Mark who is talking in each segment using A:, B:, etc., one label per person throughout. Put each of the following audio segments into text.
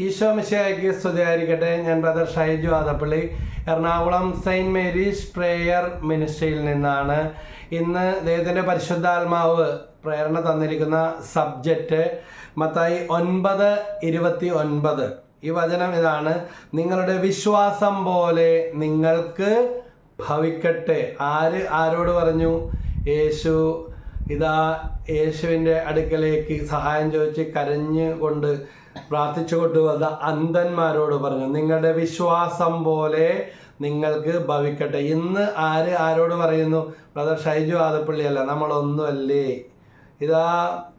A: ഈശോ മിശിഹായ്ക്ക് സ്തുതിയായിരിക്കട്ടെ. ഞാൻ brother Shaiju Adappally. Ernakulam saint Mary's prayer മിനിസ്ട്രിയിൽ നിന്നാണ് ഇന്ന് ദൈവത്തിന്റെ പരിശുദ്ധാത്മാവ് പ്രേരണ തന്നിരിക്കുന്ന സബ്ജക്റ്റ് മത്തായി ഒൻപത് ഇരുപത്തി ഒൻപത്. ഈ വചനം ഇതാണ്. നിങ്ങളുടെ വിശ്വാസം പോലെ നിങ്ങൾക്ക് ഭവിക്കട്ടെ. ആര് ആരോട് പറഞ്ഞു? യേശു ഇതാ യേശുവിന്റെ അടുക്കലേക്ക് സഹായം ചോദിച്ച് കരഞ്ഞുകൊണ്ട് പ്രാർത്ഥിച്ചു കൊണ്ടുവന്ന അന്ധന്മാരോട് പറഞ്ഞു നിങ്ങളുടെ വിശ്വാസം പോലെ നിങ്ങൾക്ക് ഭവിക്കട്ടെ. ഇന്ന് ആര് ആരോട് പറയുന്നു? ബ്രദർ ഷൈജു ആദപ്പള്ളി അല്ല നമ്മളൊന്നുമല്ലേ? ഇതാ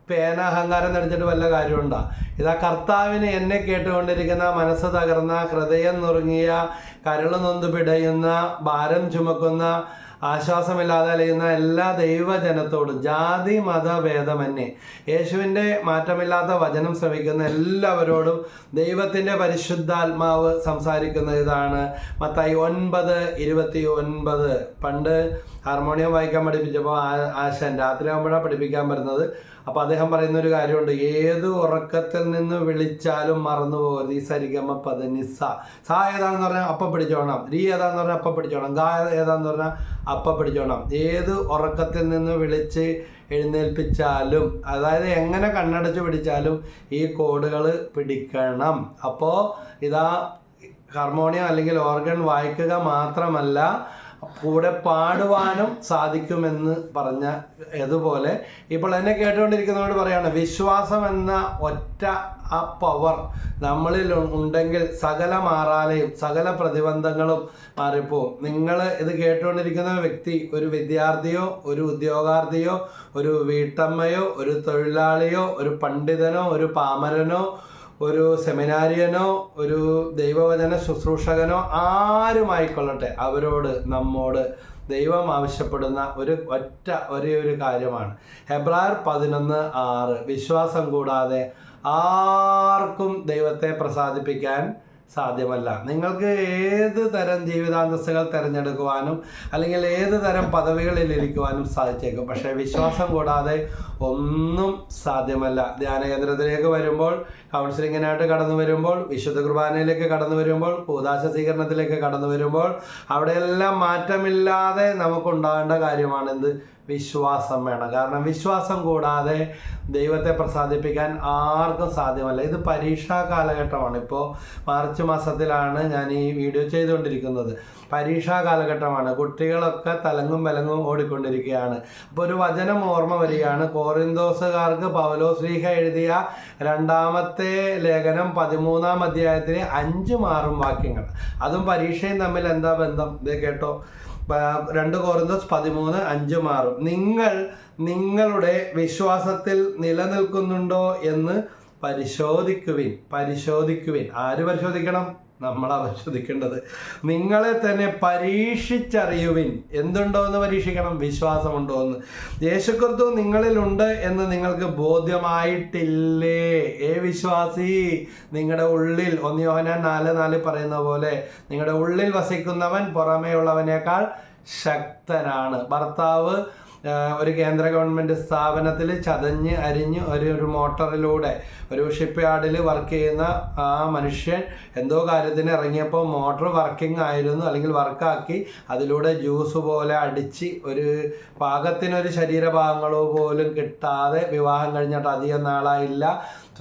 A: പേന അഹങ്കാരം നടിച്ചിട്ട് വല്ല കാര്യമുണ്ടോ? ഇതാ കർത്താവിനെ എന്നെ കേട്ടുകൊണ്ടിരിക്കുന്ന മനസ്സ് തകർന്ന ഹൃദയം നുറുങ്ങിയ കരൾ നൊന്ത് പിടയുന്ന ഭാരം ചുമക്കുന്ന ആശ്വാസമില്ലാതെ അലയുന്ന എല്ലാ ദൈവജനത്തോടും ജാതി മത ഭേദമന്യേ യേശുവിന്റെ മാറ്റമില്ലാത്ത വചനം ശ്രമിക്കുന്ന എല്ലാവരോടും ദൈവത്തിന്റെ പരിശുദ്ധാത്മാവ് സംസാരിക്കുന്ന ഇതാണ്. മത്തായി ഒൻപത് ഇരുപത്തി ഒൻപത് പണ്ട് ഹാർമോണിയം വായിക്കാൻ പഠിപ്പിച്ചപ്പോൾ ആശാൻ രാത്രി ആകുമ്പോഴാണ് പഠിപ്പിക്കാൻ വരുന്നത്. അപ്പോൾ അദ്ദേഹം പറയുന്ന ഒരു കാര്യമുണ്ട് ഏത് ഉറക്കത്തിൽ നിന്ന് വിളിച്ചാലും മറന്നു പോകരുത്. ഈ സരിഗമ പദ നിസ്സ സ ഏതാന്ന് പറഞ്ഞാൽ അപ്പം പിടിച്ചോണം. രീ ഏതാന്ന് പറഞ്ഞാൽ അപ്പം പിടിച്ചോണം. ഗാ ഏതാന്ന് പറഞ്ഞാൽ അപ്പം പിടിച്ചോണം. ഏത് ഉറക്കത്തിൽ നിന്ന് വിളിച്ച് എഴുന്നേൽപ്പിച്ചാലും അതായത് എങ്ങനെ കണ്ണടച്ച് പിടിച്ചാലും ഈ കോഡുകൾ പിടിക്കണം. അപ്പോൾ ഇതാ ഹാർമോണിയം അല്ലെങ്കിൽ ഓർഗൻ വായിക്കുക മാത്രമല്ല കൂടെ പാടുവാനും സാധിക്കുമെന്ന് പറഞ്ഞ ഇതുപോലെ ഇപ്പോൾ എന്നെ കേട്ടുകൊണ്ടിരിക്കുന്നവരോട് പറയാണ് വിശ്വാസം എന്ന ഒറ്റ ആ പവർ നമ്മളിൽ ഉണ്ടെങ്കിൽ സകല മാറാലയും സകല പ്രതിബന്ധങ്ങളും മാറിപ്പോവും. നിങ്ങൾ ഇത് കേട്ടുകൊണ്ടിരിക്കുന്ന വ്യക്തി ഒരു വിദ്യാർത്ഥിയോ ഒരു ഉദ്യോഗാർത്ഥിയോ ഒരു വീട്ടമ്മയോ ഒരു തൊഴിലാളിയോ ഒരു പണ്ഡിതനോ ഒരു പാമരനോ ഒരു സെമിനാരിയനോ ഒരു ദൈവവചന ശുശ്രൂഷകനോ ആരുമായിക്കൊള്ളട്ടെ. അവരോട് നമ്മോട് ദൈവം ആവശ്യപ്പെടുന്ന ഒരു ഒറ്റ ഒരേ ഒരു കാര്യമാണ്. ഹെബ്രായർ പതിനൊന്ന് ആറ്. വിശ്വാസം കൂടാതെ ആർക്കും ദൈവത്തെ പ്രസാദിപ്പിക്കാൻ സാധ്യമല്ല. നിങ്ങൾക്ക് ഏത് തരം ജീവിതാന്തസ്സുകൾ തിരഞ്ഞെടുക്കുവാനും അല്ലെങ്കിൽ ഏത് തരം പദവികളിൽ ഇരിക്കുവാനും സാധിച്ചേക്കും. പക്ഷേ വിശ്വാസം കൂടാതെ ഒന്നും സാധ്യമല്ല. ധ്യാന കേന്ദ്രത്തിലേക്ക് വരുമ്പോൾ കൗൺസിലിങ്ങിനായിട്ട് കടന്നു വരുമ്പോൾ വിശുദ്ധ കുർബാനയിലേക്ക് കടന്നു വരുമ്പോൾ കൂതാശ സ്വീകരണത്തിലേക്ക് കടന്നു വരുമ്പോൾ അവിടെയെല്ലാം മാറ്റമില്ലാതെ നമുക്കുണ്ടാകേണ്ട കാര്യമാണ് എന്ത് വിശ്വാസം വേണം. കാരണം വിശ്വാസം കൂടാതെ ദൈവത്തെ പ്രസാദിപ്പിക്കാൻ ആർക്കും സാധ്യമല്ല. ഇത് പരീക്ഷാ കാലഘട്ടമാണ്. ഇപ്പോൾ മാർച്ച് മാസത്തിലാണ് ഞാൻ ഈ വീഡിയോ ചെയ്തുകൊണ്ടിരിക്കുന്നത്. പരീക്ഷാ കാലഘട്ടമാണ്. കുട്ടികളൊക്കെ തലങ്ങും വിലങ്ങും ഓടിക്കൊണ്ടിരിക്കുകയാണ്. അപ്പോൾ ഒരു വചനം ഓർമ്മ വരികയാണ്. കോറിന്തോസുകാർക്ക് പൗലോശ്രീഹ എഴുതിയ രണ്ടാമത്തെ ലേഖനം പതിമൂന്നാം അധ്യായത്തിലെ അഞ്ച് മാറും വാക്യങ്ങൾ. അതും പരീക്ഷയും തമ്മിൽ എന്താ ബന്ധം? ഇത് കേട്ടോ. രണ്ട് കോറിന്തോസ് പതിമൂന്ന് അഞ്ച് മാറും. നിങ്ങൾ നിങ്ങളുടെ വിശ്വാസത്തിൽ നിലനിൽക്കുന്നുണ്ടോ എന്ന് പരിശോധിക്കുവിൻ. പരിശോധിക്കുവിൻ. ആര് പരിശോധിക്കണം? നമ്മളാ പരിശോധിക്കേണ്ടത് നിങ്ങളെ തന്നെ പരീക്ഷിച്ചറിയുവിൻ. എന്തുണ്ടോ എന്ന് പരീക്ഷിക്കണം. വിശ്വാസമുണ്ടോ എന്ന് യേശുക്രിസ്തു നിങ്ങളിലുണ്ട് എന്ന് നിങ്ങൾക്ക് ബോധ്യമായിട്ടില്ലേ? ഏ വിശ്വാസി നിങ്ങളുടെ ഉള്ളിൽ ഒന്ന് യോഹനാൻ നാല് നാല് പറയുന്ന പോലെ നിങ്ങളുടെ ഉള്ളിൽ വസിക്കുന്നവൻ പുറമേ ഉള്ളവനേക്കാൾ ശക്തനാണ്. ഭർത്താവ് ഒരു കേന്ദ്ര ഗവൺമെന്റ് സ്ഥാപനത്തിൽ ചതഞ്ഞ് അരിഞ്ഞ് ഒരു ഒരു മോട്ടറിലൂടെ ഒരു ഷിപ്പ് യാർഡിൽ വർക്ക് ചെയ്യുന്ന ആ മനുഷ്യൻ എന്തോ കാര്യത്തിന് ഇറങ്ങിയപ്പോൾ മോട്ടർ വർക്കിംഗ് ആയിരുന്നു അല്ലെങ്കിൽ വർക്കാക്കി അതിലൂടെ ജ്യൂസ് പോലെ അടിച്ച് ഒരു പാകത്തിനൊരു ശരീരഭാഗങ്ങളോ പോലും കിട്ടാതെ വിവാഹം കഴിഞ്ഞിട്ട് അധികം നാളായില്ല.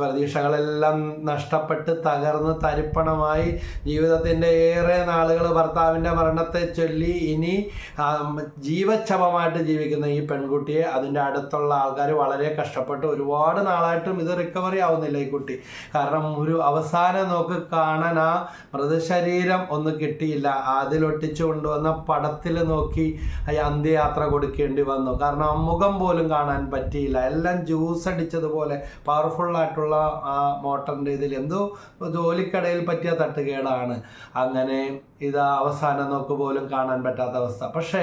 A: പ്രതീക്ഷകളെല്ലാം നഷ്ടപ്പെട്ട് തകർന്ന് തരിപ്പണമായി ജീവിതത്തിന്റെ ഏറെ നാളുകൾ ഭർത്താവിന്റെ മരണത്തെ ചൊല്ലി ഇനി ജീവച്ഛവമായിട്ട് ജീവിക്കുന്ന ഈ പെൺകുട്ടിയെ അതിന്റെ അടുത്തുള്ള ആൾക്കാർ വളരെ കഷ്ടപ്പെട്ട് ഒരുപാട് നാളായിട്ടും ഇത് റിക്കവറി ആവുന്നില്ല ഈ കുട്ടി. കാരണം ഒരു അവസാനം നോക്ക് കാണാൻ ആ മൃതശരീരം ഒന്നും കിട്ടിയില്ല. അതിലൊട്ടിച്ചു കൊണ്ടുവന്ന പടത്തിൽ നോക്കി അന്ത്യയാത്ര കൊടുക്കേണ്ടി വന്നു. കാരണം മുഖം പോലും കാണാൻ പറ്റിയില്ല. എല്ലാം ജ്യൂസ് അടിച്ചതുപോലെ പവർഫുള്ളായിട്ടുള്ള ആ മോട്ടറിന്റെ ഇതിൽ എന്തോ ജോലിക്കടയിൽ പറ്റിയ തട്ടുകേടാണ്. അങ്ങനെ ഇതാ അവസാനം നോക്ക് പോലും കാണാൻ പറ്റാത്ത അവസ്ഥ. പക്ഷേ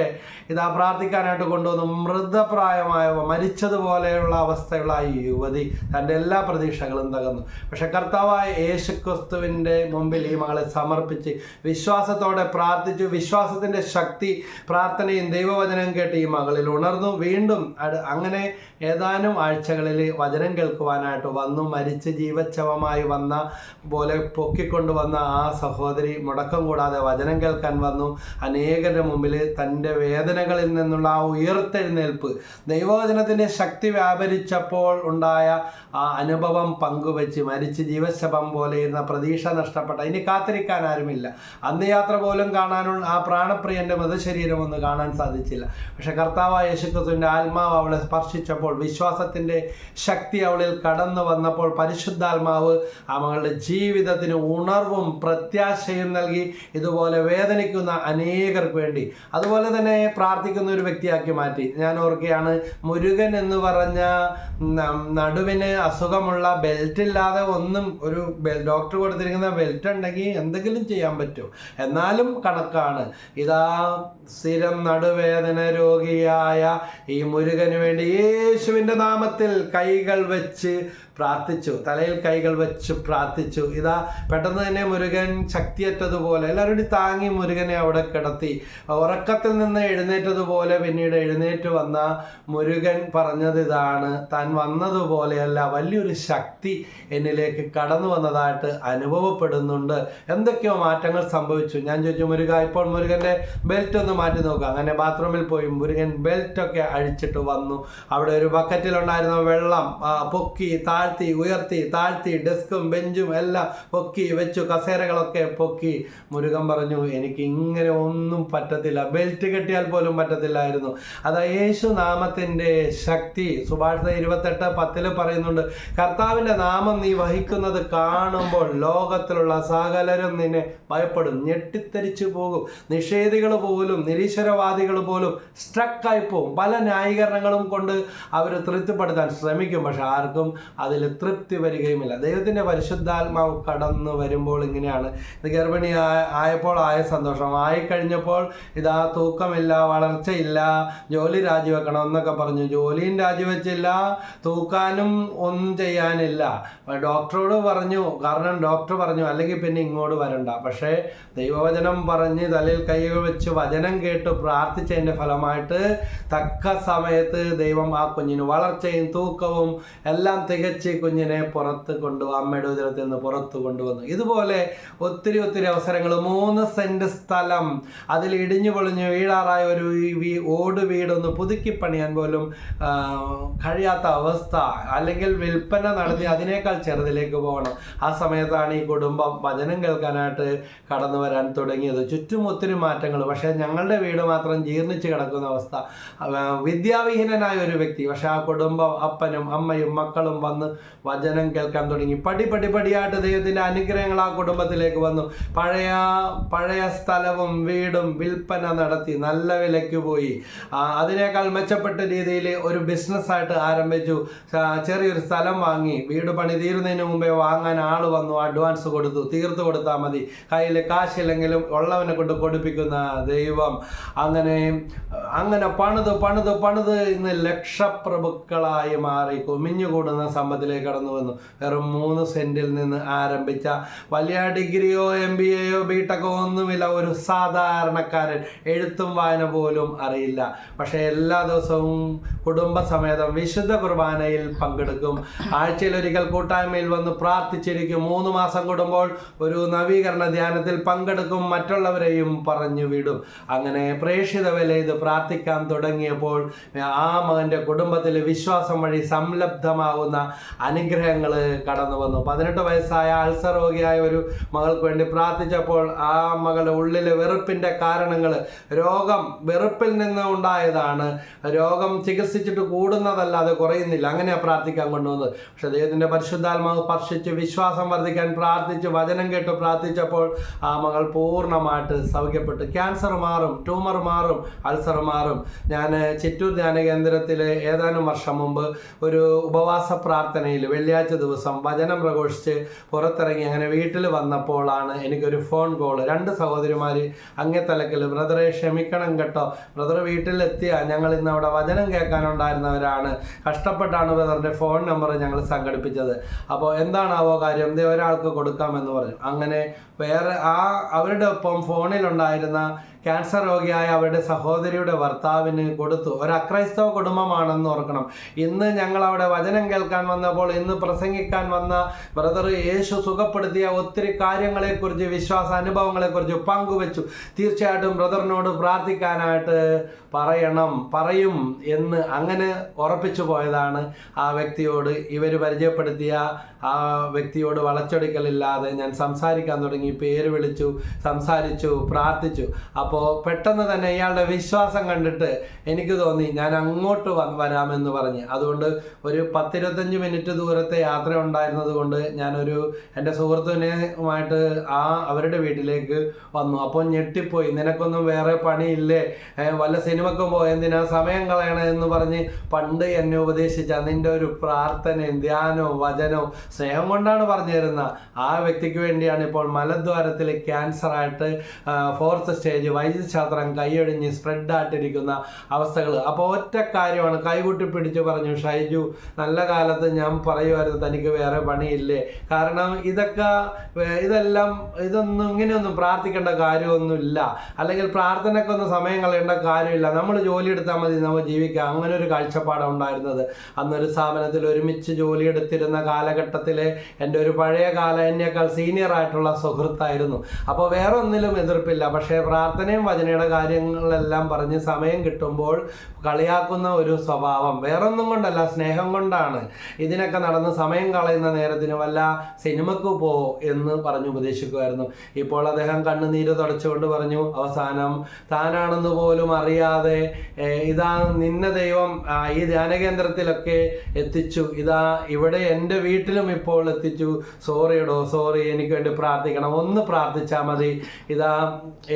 A: ഇതാ പ്രാർത്ഥിക്കാനായിട്ട് കൊണ്ടുവന്ന് മൃതപ്രായമായ മരിച്ചതുപോലെയുള്ള അവസ്ഥയുള്ള ഈ യുവതി തന്റെ എല്ലാ പ്രതീക്ഷകളും തകർന്നു. പക്ഷെ കർത്താവായ യേശു ക്രിസ്തുവിന്റെ മുമ്പിൽ ഈ മകളെ സമർപ്പിച്ച് വിശ്വാസത്തോടെ പ്രാർത്ഥിച്ചു. വിശ്വാസത്തിന്റെ ശക്തി പ്രാർത്ഥനയും ദൈവവചനവും കേട്ട് ഈ മകളിൽ ഉണർന്നു. വീണ്ടും അങ്ങനെ ഏതാനും ആഴ്ചകളിൽ വചനം കേൾക്കുവാനായിട്ട് വന്നു. മരിച്ച് ജീവച്ഛവമായി വന്ന പോലെ പൊക്കിക്കൊണ്ടുവന്ന ആ സഹോദരി മുടക്കം കൂടാതെ വചനം കേൾക്കാൻ വന്നു. അനേകരുടെ മുമ്പിൽ തന്റെ വേദനകളിൽ നിന്നുള്ള ആ ഉയർത്തെഴുന്നേൽപ്പ് ദൈവവചനത്തിന്റെ ശക്തി വ്യാപരിച്ചപ്പോൾ ഉണ്ടായ ആ അനുഭവം പങ്കുവെച്ച് മരിച്ച് ജീവശപം പോലെ ഇരുന്ന പ്രതീക്ഷ നഷ്ടപ്പെട്ട. ഇനി കാത്തിരിക്കാൻ ആരുമില്ല. അന്ന് യാത്ര പോലും കാണാനുള്ള ആ പ്രാണപ്രിയന്റെ മൃതശരീരം ഒന്ന് കാണാൻ സാധിച്ചില്ല. പക്ഷെ കർത്താവ് യേശുക്രിസ്തുവിന്റെ ആത്മാവ് അവളെ സ്പർശിച്ചപ്പോൾ വിശ്വാസത്തിന്റെ ശക്തി അവളിൽ കടന്നു വന്നപ്പോൾ പരിശുദ്ധാത്മാവ് മകളുടെ ജീവിതത്തിന് ഉണർവും പ്രത്യാശയും നൽകി ഇതുപോലെ വേദനിക്കുന്ന അനേകർക്ക് വേണ്ടി. അതുപോലെ തന്നെ പ്രാർത്ഥിക്കുന്ന ഒരു വ്യക്തിയാക്കി മാറ്റി. ഞാൻ ഓർക്കുകയാണ് മുരുകൻ എന്ന് പറഞ്ഞ നടുവിന് അസുഖമുള്ള ബെൽറ്റ് ഇല്ലാതെ ഒന്നും ഒരു ഡോക്ടർ കൊടുത്തിരിക്കുന്ന ബെൽറ്റ് ഉണ്ടെങ്കിൽ എന്തെങ്കിലും ചെയ്യാൻ പറ്റും. എന്നാലും കണക്കാണ്. ഇതാ സ്ഥിരം നടുവേദന രോഗിയായ ഈ മുരുകന് വേണ്ടി യേശുവിന്റെ നാമത്തിൽ കൈകൾ വെച്ച് പ്രാർത്ഥിച്ചു. തലയിൽ കൈകൾ വെച്ച് പ്രാർത്ഥിച്ചു. ഇതാ പെട്ടെന്ന് തന്നെ മുരുകൻ ശക്തിയറ്റതുപോലെ എല്ലാവരും താങ്ങി മുരുകനെ അവിടെ കിടത്തി. ഉറക്കത്തിൽ നിന്ന് എഴുന്നേറ്റതുപോലെ പിന്നീട് എഴുന്നേറ്റ് വന്ന മുരുകൻ പറഞ്ഞത് ഇതാണ്. താൻ വന്നതുപോലെയല്ല വലിയൊരു ശക്തി എന്നിലേക്ക് കടന്നു വന്നതായിട്ട് അനുഭവപ്പെടുന്നുണ്ട്. എന്തൊക്കെയോ മാറ്റങ്ങൾ സംഭവിച്ചു. ഞാൻ ചോദിച്ചു മുരുക ഇപ്പോൾ മുരുകന്റെ ബെൽറ്റ് ഒന്ന് മാറ്റി നോക്കുക അങ്ങനെ ബാത്റൂമിൽ പോയി മുരുകൻ ബെൽറ്റ് ഒക്കെ അഴിച്ചിട്ട് വന്നു. അവിടെ ഒരു ബക്കറ്റിലുണ്ടായിരുന്ന വെള്ളം പൊക്കി പൊക്കി താഴ്ത്തി ഉയർത്തി താഴ്ത്തി ഡെസ്കും ബെഞ്ചും എല്ലാം പൊക്കി വെച്ചു കസേരകളൊക്കെ പൊക്കി. മുരുകൻ പറഞ്ഞു എനിക്ക് ഇങ്ങനെ ഒന്നും പറ്റത്തില്ല. ബെൽറ്റ് കെട്ടിയാൽ പോലും പറ്റത്തില്ലായിരുന്നു. അതാ യേശു നാമത്തിന്റെ ശക്തി. സുഭാഷിത ഇരുപത്തെട്ട് പത്തിൽ പറയുന്നുണ്ട് കർത്താവിന്റെ നാമം നീ വഹിക്കുന്നത് കാണുമ്പോൾ ലോകത്തിലുള്ള സകലരും നിന്നെ ഭയപ്പെടും. ഞെട്ടിത്തെരിച്ചു പോകും. നിഷേധികൾ പോലും നിരീശ്വരവാദികൾ പോലും സ്ട്രക്കായി പോകും. പല ന്യായീകരണങ്ങളും കൊണ്ട് അവർ തൃപ്തിപ്പെടുത്താൻ ശ്രമിക്കും. പക്ഷെ ആർക്കും അതിൽ തൃപ്തി വരികയുമില്ല. ദൈവത്തിന്റെ പരിശുദ്ധാത്മാവ് കടന്നു വരുമ്പോൾ ഇങ്ങനെയാണ്. ഇത് ഗർഭിണി ആയ- ആയപ്പോൾ ആയ സന്തോഷം. ആയിക്കഴിഞ്ഞപ്പോൾ ഇതാ തൂക്കമില്ല വളർച്ചയില്ല ജോലി രാജിവെക്കണം എന്നൊക്കെ പറഞ്ഞു. ജോലിയും രാജിവെച്ചില്ല തൂക്കാനും ഒന്നും ചെയ്യാനില്ല. ഡോക്ടറോട് പറഞ്ഞു കാരണം ഡോക്ടർ പറഞ്ഞു അല്ലെങ്കിൽ പിന്നെ ഇങ്ങോട്ട് വരണ്ട. പക്ഷേ ദൈവവചനം പറഞ്ഞ് തലയിൽ കൈകൾ വെച്ച് വചനം കേട്ട് പ്രാർത്ഥിച്ചതിന്റെ ഫലമായിട്ട് തക്ക സമയത്ത് ദൈവം ആ കുഞ്ഞിന് വളർച്ചയും തൂക്കവും എല്ലാം തികച്ച് കുഞ്ഞിനെ പുറത്ത് കൊണ്ടുപോകും അമ്മയുടെ ഉദരത്തിൽ നിന്ന് പുറത്ത് കൊണ്ടുവന്നു ഇതുപോലെ ഒത്തിരി ഒത്തിരി അവസരങ്ങൾ. മൂന്ന് സെന്റ് സ്ഥലം. അതിൽ ഇടിഞ്ഞു പൊളിഞ്ഞു വീഴാറായ ഒരു ഓട് വീടൊന്ന് പുതുക്കി പണിയാൻ പോലും കഴിയാത്ത അവസ്ഥ. അല്ലെങ്കിൽ വിൽപ്പന നടത്തി അതിനേക്കാൾ ചെറുതിലേക്ക് പോകണം. ആ സമയത്താണ് ഈ കുടുംബം വചനം കേൾക്കാനായിട്ട് കടന്നു വരാൻ തുടങ്ങിയത്. ചുറ്റും ഒത്തിരി മാറ്റങ്ങൾ. പക്ഷേ ഞങ്ങളുടെ വീട് മാത്രം ജീർണിച്ച് കിടക്കുന്ന അവസ്ഥ. വിദ്യാവിഹീനനായ ഒരു വ്യക്തി. പക്ഷെ ആ കുടുംബം അപ്പനും അമ്മയും മക്കളും വന്ന് വചനം കേൾക്കാൻ തുടങ്ങി. പടി പടി പടിയായിട്ട് ദൈവത്തിന്റെ അനുഗ്രഹങ്ങൾ ആ കുടുംബത്തിലേക്ക് വന്നു. പഴയ പഴയ സ്ഥലവും വീടും വിൽപ്പന നടത്തി നല്ല വിലയ്ക്ക് പോയി. അതിനേക്കാൾ മെച്ചപ്പെട്ട രീതിയിൽ ഒരു ബിസിനസ്സായിട്ട് ആരംഭിച്ചു. ചെറിയൊരു സ്ഥലം വാങ്ങി. വീട് പണി തീരുന്നതിന് മുമ്പേ വാങ്ങാൻ ആൾ വന്നു. അഡ്വാൻസ് കൊടുത്തു. തീർത്തു കൊടുത്താൽ മതി. കയ്യിൽ കാശില്ലെങ്കിലും ഉള്ളവനെ കൊണ്ട് കൊടുപ്പിക്കുന്ന ദൈവം. അങ്ങനെ അങ്ങനെ പണിത് പണിത് പണിത് ഇന്ന് ലക്ഷപ്രഭുക്കളായി മാറി. കുമിഞ്ഞുകൂടുന്ന സമ്പത്തിലേക്ക് കടന്നു വന്നു. വെറും മൂന്ന് സെന്റിൽ നിന്ന് ആരംഭിച്ച വലിയ ഡിഗ്രിയോ എം ബി എയോ ബിടെക്കോ ഒന്നുമില്ല. ഒരു സാധാരണക്കാരൻ എഴുത്തും വായന പോലും അറിയില്ല. പക്ഷേ എല്ലാ ദിവസവും കുടുംബസമേതം വിശുദ്ധ കുർബാനയിൽ പങ്കെടുക്കും. ആഴ്ചയിൽ ഒരിക്കൽ കൂട്ടായ്മയിൽ വന്ന് പ്രാർത്ഥിച്ചിരിക്കും. മൂന്ന് മാസം കൂടുമ്പോൾ ഒരു നവീകരണ ധ്യാനത്തിൽ പങ്കെടുക്കും. മറ്റുള്ളവരെയും പറഞ്ഞു വിടും. അങ്ങനെ പ്രേക്ഷിത വില ഇത് പ്രാർത്ഥിക്കാൻ തുടങ്ങിയപ്പോൾ ആ മകന്റെ കുടുംബത്തിൽ വിശ്വാസം വഴി സംലബ്ധമാകുന്ന അനുഗ്രഹങ്ങൾ കടന്നു വന്നു. പതിനെട്ട് വയസ്സായ അൾസർ രോഗിയായ ഒരു മകൾക്ക് വേണ്ടി പ്രാർത്ഥിച്ചപ്പോൾ ആ മകളുടെ ഉള്ളിലെ വെറുപ്പിന്റെ കാരണങ്ങൾ രോഗം വെറുപ്പിൽ നിന്ന് ഉണ്ടായതാണ്. രോഗം ചികിത്സിച്ചിട്ട് കൂടുന്നതല്ല അത് കുറയുന്നില്ല. അങ്ങനെയാണ് പ്രാർത്ഥിക്കാൻ കൊണ്ടുവന്നത്. പക്ഷെ ദൈവത്തിന്റെ പരിശുദ്ധാത്മാവ് സ്പർശിച്ച് വിശ്വാസം വർദ്ധിക്കാൻ പ്രാർത്ഥിച്ച് വചനം കേട്ട് പ്രാർത്ഥിച്ചപ്പോൾ ആ മകൾ പൂർണമായിട്ട് സൗഖ്യപ്പെട്ടു ക്യാൻസർ മാറും ട്യൂമർ മാറും അൾസർ മാറും. ഞാൻ ചിറ്റൂർ ധ്യാന കേന്ദ്രത്തിൽ ഏതാനും വർഷം മുമ്പ് ഒരു ഉപവാസ പ്രാർത്ഥനയിൽ വെള്ളിയാഴ്ച ദിവസം വചനം പ്രഘോഷിച്ച് പുറത്തിറങ്ങി അങ്ങനെ വീട്ടിൽ വന്നപ്പോഴാണ് എനിക്കൊരു ഫോൺ കോൾ രണ്ട് സഹോദരിമാർ അങ്ങേ തലക്കൽ ബ്രദറെ ക്ഷമിക്കണം കേട്ടോ. ബ്രദർ വീട്ടിലെത്തിയ ഞങ്ങൾ ഇന്ന് അവിടെ വചനം കേൾക്കാനുണ്ടായിരുന്നവരാണ്. കഷ്ടപ്പെട്ടാണ് ബ്രദറിന്റെ ഫോൺ നമ്പർ ഞങ്ങൾ സംഘടിപ്പിച്ചത്. അപ്പോൾ എന്താണാവോ കാര്യം? ദേ ഒരാൾക്ക് കൊടുക്കാമെന്ന് പറഞ്ഞു. അങ്ങനെ വേറെ ആ അവരുടെ ഒപ്പം ഫോണിലുണ്ടായിരുന്ന ക്യാൻസർ രോഗിയായ അവരുടെ സഹോദരിയുടെ ഭർത്താവിന് കൊടുത്തു. ഒരു അക്രൈസ്തവ കുടുംബമാണെന്ന് ഓർക്കണം. ഇന്ന് ഞങ്ങൾ അവിടെ വചനം കേൾക്കാൻ വന്നപ്പോൾ ഇന്ന് പ്രസംഗിക്കാൻ വന്ന ബ്രദർ യേശു സുഖപ്പെടുത്തിയ ഒത്തിരി കാര്യങ്ങളെക്കുറിച്ച് വിശ്വാസ അനുഭവങ്ങളെക്കുറിച്ച് പങ്കുവച്ചു. തീർച്ചയായിട്ടും ബ്രദറിനോട് പ്രാർത്ഥിക്കാനായിട്ട് പറയണം പറയും എന്ന് അങ്ങനെ ഉറപ്പിച്ചു പോയതാണ് ആ വ്യക്തിയോട്. ഇവർ പരിചയപ്പെടുത്തിയ ആ വ്യക്തിയോട് വളച്ചൊടിക്കലില്ലാതെ ഞാൻ സംസാരിക്കാൻ തുടങ്ങി പേര് വിളിച്ചു സംസാരിച്ചു പ്രാർത്ഥിച്ചു. അപ്പോൾ പെട്ടെന്ന് തന്നെ ഇയാളുടെ വിശ്വാസം കണ്ടിട്ട് എനിക്ക് തോന്നി ഞാൻ അങ്ങോട്ട് വ- വരാമെന്ന് പറഞ്ഞ്. അതുകൊണ്ട് ഒരു പത്തിരുപത്തഞ്ച് മിനിറ്റ് ദൂരത്തെ യാത്ര ഉണ്ടായിരുന്നത് കൊണ്ട് ഞാനൊരു എന്റെ സുഹൃത്തുവിനുമായിട്ട് ആ അവരുടെ വീട്ടിലേക്ക് വന്നു. അപ്പോൾ ഞെട്ടിപ്പോയി. നിനക്കൊന്നും വേറെ പണിയില്ലേ? വല്ല സിനിമക്കും പോയി. എന്തിനാ സമയം കളയണ എന്ന് പറഞ്ഞ് പണ്ട് എന്നെ ഉപദേശിച്ച നിന്റെ ഒരു പ്രാർത്ഥനയും ധ്യാനവും വചനവും സ്നേഹം കൊണ്ടാണ് പറഞ്ഞു തരുന്നത് ആ വ്യക്തിക്ക് വേണ്ടിയാണ് ഇപ്പോൾ മലദ്വാരത്തിൽ ക്യാൻസർ ആയിട്ട് ഫോർത്ത് സ്റ്റേജ് വൈദ്യശാസ്ത്രം കൈയൊഴിഞ്ഞ് സ്പ്രെഡ് ആയിട്ടിരിക്കുന്ന അവസ്ഥകൾ. അപ്പോൾ ഒറ്റ കാര്യമാണ്. കൈകൂട്ടി പിടിച്ച് പറഞ്ഞു ഷൈജു നല്ല കാലത്ത് ഞാൻ പറയുമായിരുന്നു തനിക്ക് വേറെ പണിയില്ലേ. കാരണം ഇതൊക്കെ ഇതെല്ലാം ഇതൊന്നും ഇങ്ങനെയൊന്നും പ്രാർത്ഥിക്കേണ്ട കാര്യമൊന്നുമില്ല. അല്ലെങ്കിൽ പ്രാർത്ഥനയ്ക്കൊന്നും സമയം കളയേണ്ട കാര്യമില്ല. നമ്മൾ ജോലി എടുത്താൽ മതി നമ്മൾ ജീവിക്കുക അങ്ങനെ ഒരു കാഴ്ചപ്പാടാണ് ഉണ്ടായിരുന്നത്. അന്നൊരു സ്ഥാപനത്തിൽ ഒരുമിച്ച് ജോലി എടുത്തിരുന്ന കാലഘട്ടത്തിലെ എന്റെ ഒരു പഴയ കാല എന്നേക്കാൾ സീനിയർ ആയിട്ടുള്ള സുഹൃത്തായിരുന്നു. അപ്പോൾ വേറെ ഒന്നിലും എതിർപ്പില്ല. പക്ഷേ പ്രാർത്ഥനയും വചനയുടെ കാര്യങ്ങളെല്ലാം പറഞ്ഞ് സമയം കിട്ടുമ്പോൾ കളിയാക്കുന്ന ഒരു സ്വഭാവം. വേറൊന്നും കൊണ്ടല്ല സ്നേഹം കൊണ്ടാണ്. ഇതിനൊക്കെ നടന്ന് സമയം കളയുന്ന നേരത്തിന് വല്ല സിനിമക്ക് പോ എന്ന് പറഞ്ഞു ഉപദേശിക്കുമായിരുന്നു. ഇപ്പോൾ അദ്ദേഹം കണ്ണുനീര് തുടച്ചുകൊണ്ട് പറഞ്ഞു അവസാനം താനാണെന്ന് പോലും അറിയാതെ ഇതാ നിന്ന ദൈവം ഈ ധ്യാനകേന്ദ്രത്തിലൊക്കെ എത്തിച്ചു. ഇതാ ഇവിടെ എന്റെ വീട്ടിലും ഇപ്പോൾ എത്തിച്ചു. സോറിയടോ സോറി എനിക്ക് വേണ്ടി പ്രാർത്ഥിക്കണം. ഒന്ന് പ്രാർത്ഥിച്ചാൽ മതി. ഇതാ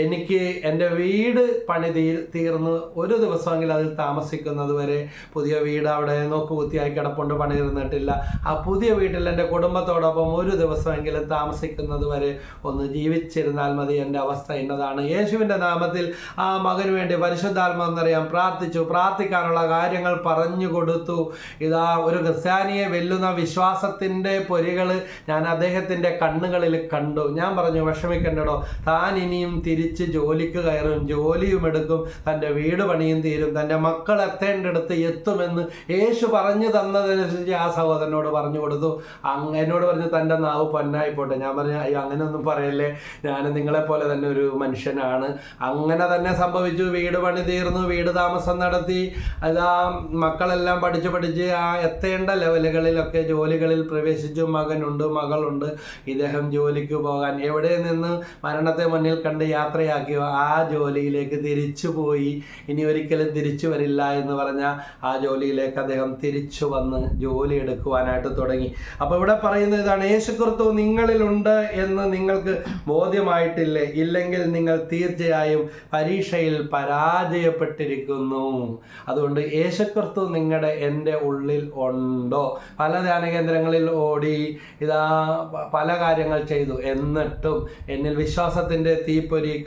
A: എനിക്ക് എന്റെ വീട് പണി തീ തീർന്ന് ഒരു ദിവസമെങ്കിലും അതിൽ താമസിക്കുന്നത് വരെ പുതിയ വീട് അവിടെ നോക്കുകുത്തിയായി കിടപ്പുണ്ട് പണി തീർന്നിട്ടില്ല. ആ പുതിയ വീട്ടിൽ എന്റെ കുടുംബത്തോടൊപ്പം ഒരു ദിവസമെങ്കിലും താമസിക്കുന്നത് വരെ ഒന്ന് ജീവിച്ചിരുന്നാൽ മതി എന്റെ അവസ്ഥ ഇന്നതാണ്. യേശുവിന്റെ നാമത്തിൽ ആ മകന് വേണ്ടി പരിശുദ്ധാത്മാവെന്നറിയാം പ്രാർത്ഥിച്ചു. പ്രാർത്ഥിക്കാനുള്ള കാര്യങ്ങൾ പറഞ്ഞു കൊടുത്തു. ഇതാ ഒരു ക്രിസ്ത്യാനിയെ വെല്ലുന്ന വിശ്വാസത്തിന്റെ പൊരികൾ ഞാൻ അദ്ദേഹത്തിന്റെ കണ്ണുകളിൽ കണ്ടു. ഞാൻ പറഞ്ഞു വിഷമിക്കണ്ടടോ. താൻ ഇനിയും തിരിച്ച് ജോലിക്ക് കയറും ജോലിയും എടുക്കും തന്റെ വീട് പണിയും തീരും തന്റെ മക്കൾ എത്തേണ്ടടുത്ത് എത്തുമെന്ന് യേശു പറഞ്ഞു തന്നതനുസരിച്ച് ആ സഹോദരനോട് പറഞ്ഞു കൊടുത്തു. അങ്ങ് എന്നോട് പറഞ്ഞു തന്റെ നാവ് പൊന്നായിപ്പോട്ടെ ഞാൻ പറഞ്ഞു അയ്യോ പറയല്ലേ. ഞാൻ നിങ്ങളെപ്പോലെ തന്നെ ഒരു മനുഷ്യനാണ്. അങ്ങനെ തന്നെ സംഭവിച്ചു. വീട് പണി തീർന്നു വീട് താമസം നടത്തി. അതാ മക്കളെല്ലാം പഠിച്ച് പഠിച്ച് ആ എത്തേണ്ട ലെവലുകളിലൊക്കെ ജോലികളിൽ പ്രവേശിച്ചു. മകനുണ്ട് മകളുണ്ട്. ഇദ്ദേഹം ജോലിക്ക് പോകാൻ എവിടെ നിന്ന് മരണത്തെ മുന്നിൽ കണ്ട് യാത്രയാക്കിയോ? ആ ജോലിയിലേക്ക് തിരിച്ചു പോയി. ഇനി ഒരിക്കലും തിരിച്ചു വരില്ല എന്ന് പറഞ്ഞ ആ ജോലിയിലേക്ക് അദ്ദേഹം തിരിച്ചു വന്ന് ജോലി എടുക്കുവാനായിട്ട് തുടങ്ങി. അപ്പോൾ ഇവിടെ പറയുന്നത് ഇതാണ് യേശുക്രിസ്തു നിങ്ങളിലുണ്ട് എന്ന് നിങ്ങൾക്ക് ബോധ്യമായിട്ടില്ലേ. ഇല്ലെങ്കിൽ നിങ്ങൾ തീർച്ചയായും പരീക്ഷയിൽ പരാജയപ്പെട്ടിരിക്കുന്നു. അതുകൊണ്ട് യേശുക്രിസ്തു നിങ്ങളുടെ എന്റെ ഉള്ളിൽ ഉണ്ടോ? പല ധ്യാന കേന്ദ്രങ്ങളിൽ ഓടി ഇതാ പല കാര്യങ്ങൾ ചെയ്തു. എന്നിട്ടും എന്നിൽ വിശ്വാസത്തിന്റെ തീപ്പൊരി